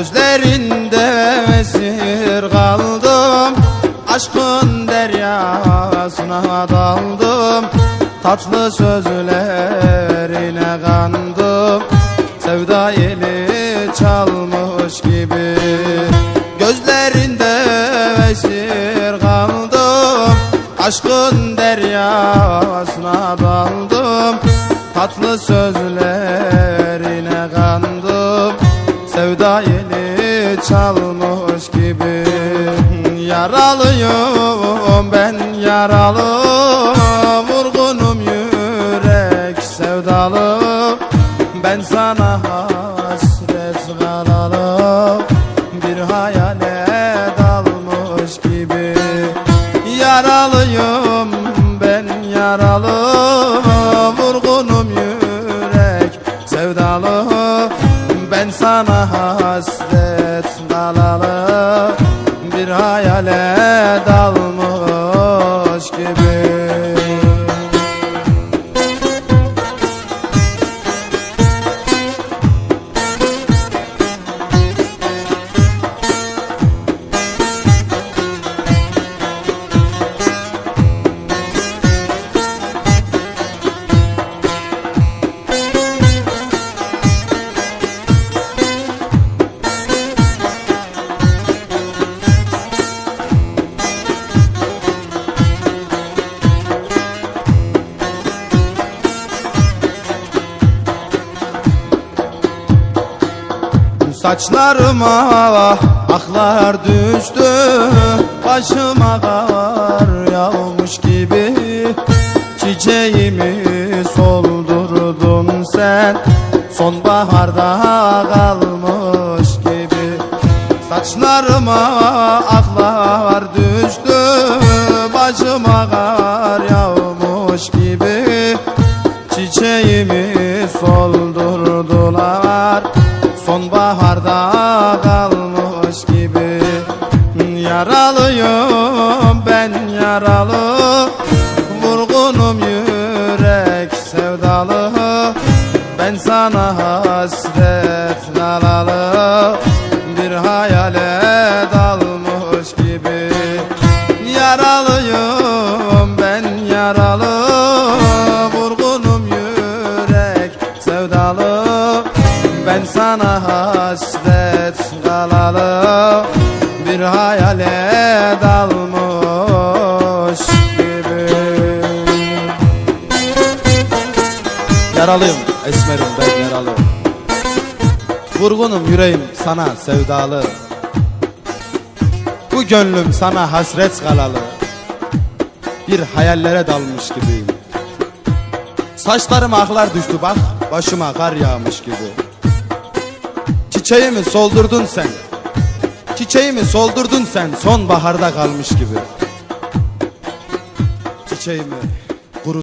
Gözlerinde esir kaldım. Aşkın deryasına daldım. Tatlı sözlerine kandım. Sevda yeli çalmış gibi Gözlerinde esir kaldım. Aşkın deryasına daldım. Tatlı sözlerine çalmış gibi. Yaralıyım ben yaralı Vurgunum yürek sevdalı Ben sana hasret kalalı Bir hayale dalmış gibi. Yaralıyım ben yaralı Saçlarıma aklar düştü Başıma kar yağmış gibi. Çiçeğimi soldurdun sen Sonbaharda kalmış gibi. Saçlarıma aklar düştü Başıma kar yağmış gibi. Çiçeğimi soldurdular Yaralıyım ben yaralı. Vurgunum yürek sevdalı Ben sana hasret kalalı Bir hayale dalmış gibi Yaralıyım ben yaralı. Vurgunum yürek sevdalı Ben sana hasret kalalı Bir hayale dalmış gibi. Yaralıyım esmerim ben yaralı Vurgunum yüreğim sana sevdalı. Bu gönlüm sana hasret kalalı. Bir hayallere dalmış gibiyim. Saçlarıma aklar düştü bak Başıma kar yağmış gibi. Çiçeğimi soldurdun sen Çiçeğimi soldurdun sen. Sonbaharda kalmış gibi. Çiçeğimi